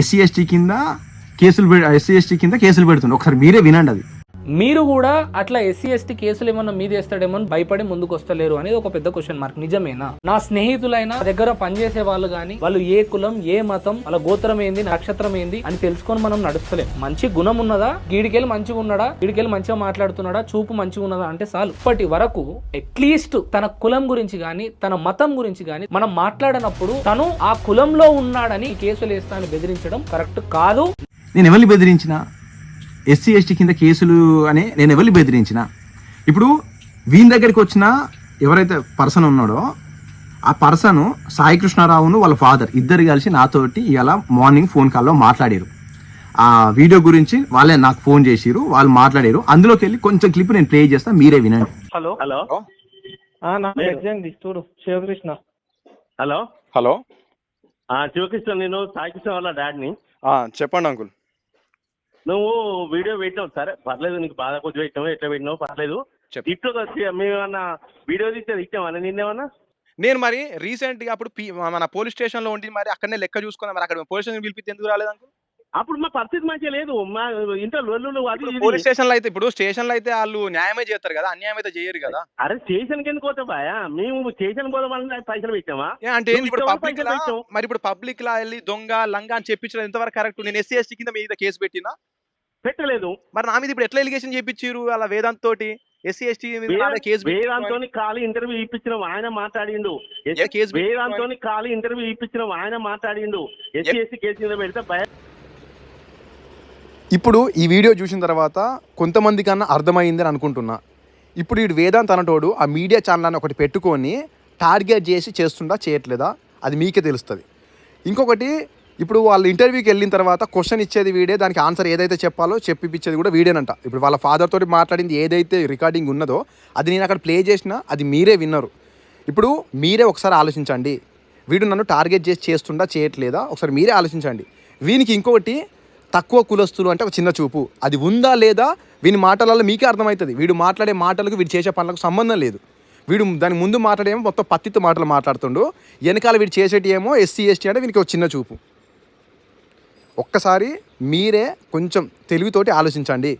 SC ST కింద కేసులు SC ST కింద కేసులు పెడుతుంది ఒకసారి మీరే వినండి అది. మీరు కూడా అట్లా ఎస్సీ ఎస్టీ కేసులు ఏమన్నా మీద వేస్తాడేమో అని భయపడి ముందుకు వస్తలేరు అనేది ఒక పెద్ద క్వశ్చన్ మార్క్ నిజమేనా? నా స్నేహితులైన దగ్గర పనిచేసే వాళ్ళు కానీ వాళ్ళు ఏ కులం ఏ మతం వాళ్ళ గోత్రం ఏంది నక్షత్రం ఏంది అని తెలుసుకొని మనం నడుస్తలేం. మంచి గుణం ఉన్నదా? గీడికెళ్ళి మంచిగా ఉన్నాడా? గీడికెళ్ళి మంచిగా మాట్లాడుతున్నాడా? చూపు మంచిగా ఉన్నదా అంటే చాలు. ఇప్పటి వరకు అట్లీస్ట్ తన కులం గురించి కానీ తన మతం గురించి కానీ మనం మాట్లాడినప్పుడు తను ఆ కులంలో ఉన్నాడని కేసులు వేస్తా అని బెదిరించడం కరెక్ట్ కాదు. నేను ఎవరిని బెదిరించినా? ఎస్సీ ఎస్టీ కింద కేసులు అని నేను ఎవరిని బెదిరించిన? ఇప్పుడు వీని దగ్గరికి వచ్చిన ఎవరైతే పర్సన్ ఉన్నాడో ఆ పర్సన్ సాయి కృష్ణారావును వాళ్ళ ఫాదర్ ఇద్దరు కలిసి నాతోటి ఇలా మార్నింగ్ ఫోన్ కాల్లో మాట్లాడారు. ఆ వీడియో గురించి వాళ్ళే నాకు ఫోన్ చేసిరు వాళ్ళు మాట్లాడారు. అందులోకి వెళ్ళి కొంచెం క్లిప్ నేను ప్లే చేస్తా మీరే వినండి. హలో? హలో? నా ఎగ్జామ్ చూడు శివకృష్ణ. హలో? హలో? ఆ, శివకృష్ణ నేను సాయికృష్ణ వాళ్ళ డాడీని ఆ, చెప్పండి అంకుల్ నువ్వు వీడియో పెట్టినావు సరే. పర్లేదు నీకు బాధ కొద్ది పెట్టినావు ఎట్లా పెట్టినావు పర్లేదు. ఇట్లు వచ్చి మేమన్నా వీడియో తీస్తే ఇచ్చామన్నా నిన్నేమన్నా? నేను మరి రీసెంట్గా అప్పుడు మన పోలీస్ స్టేషన్లో ఉండి మరి అక్కడనే లెక్క చూసుకున్నా మరి అక్కడ పోలీస్ స్టేషన్ పిలిపితే ఎందుకు రాలేదు అంకుల్? అప్పుడు మా పరిస్థితి మంచిగా లేదు. మా అది ఇది. పోలీస్ స్టేషన్లో అయితే ఇప్పుడు స్టేషన్లో అయితే వాళ్ళు న్యాయమే చేస్తారు కదా అన్యాయం అయితే చేయరు కదా? అరే స్టేషన్కి ఎందుకు పోతాం బాయా? మేము స్టేషన్ పోదామని పైసలు పెట్టామా? అంటే ఇప్పుడు పబ్లిక్ మరి ఇప్పుడు పబ్లిక్ లా వెళ్ళి దొంగ లంగా అని చెప్పించడం ఎంతవరకు కరెక్ట్ నేను ఎస్సీ ఎస్టీ కింద మీద కేసు పెట్టినా? పెట్టలేదు. మరి నా మీద ఇప్పుడు ఎట్లా ఎలిగేషన్ చేపించారు అలా వేదాంత్ తోటి ఎస్సీ ఎస్టీ కేసు వేదాంతో ఖాళీ ఇంటర్వ్యూ ఇప్పించిన ఆయన మాట్లాడిండు. ఏ కేసు పెట్టినావు? వేదాంతో ఖాళీ ఇంటర్వ్యూ ఇప్పించిన ఆయన మాట్లాడిండు. ఎస్సీ ఎస్సీ కేసు మీద పెడితే భయ. ఇప్పుడు ఈ వీడియో చూసిన తర్వాత కొంతమంది కన్నా అర్థమైందని అనుకుంటున్నా. ఇప్పుడు వీడు వేదాంత్ అనటోడు ఆ మీడియా ఛానల్ అని ఒకటి పెట్టుకొని టార్గెట్ చేసి చేస్తుండా చేయట్లేదా? అది మీకే తెలుస్తుంది. ఇంకొకటి ఇప్పుడు వాళ్ళ ఇంటర్వ్యూకి వెళ్ళిన తర్వాత క్వశ్చన్ ఇచ్చేది వీడే దానికి ఆన్సర్ ఏదైతే చెప్పాలో చెప్పిపించేది కూడా వీడేనంట. ఇప్పుడు వాళ్ళ ఫాదర్ తోటి మాట్లాడింది ఏదైతే రికార్డింగ్ ఉన్నదో అది నేను అక్కడ ప్లే చేసినా అది మీరే విన్నారు. ఇప్పుడు మీరే ఒకసారి ఆలోచించండి. వీడు నన్ను టార్గెట్ చేసి చేస్తుండా చేయట్లేదా? ఒకసారి మీరే ఆలోచించండి. వీనికి ఇంకొకటి తక్కువ కులస్తులు అంటే ఒక చిన్న చూపు. అది ఉందా లేదా వీని మాటలలో మీకే అర్థమవుతుంది. వీడు మాట్లాడే మాటలకు వీడు చేసే పనులకు సంబంధం లేదు. వీడు దాని ముందు మాట్లాడేమో మొత్తం పత్తితో మాటలు మాట్లాడుతుండు. వెనకాల వీడు చేసేటి ఏమో ఎస్సీ ఎస్టీ అంటే వీనికి ఒక చిన్న చూపు. ఒక్కసారి మీరే కొంచెం తెలివితోటి ఆలోచించండి.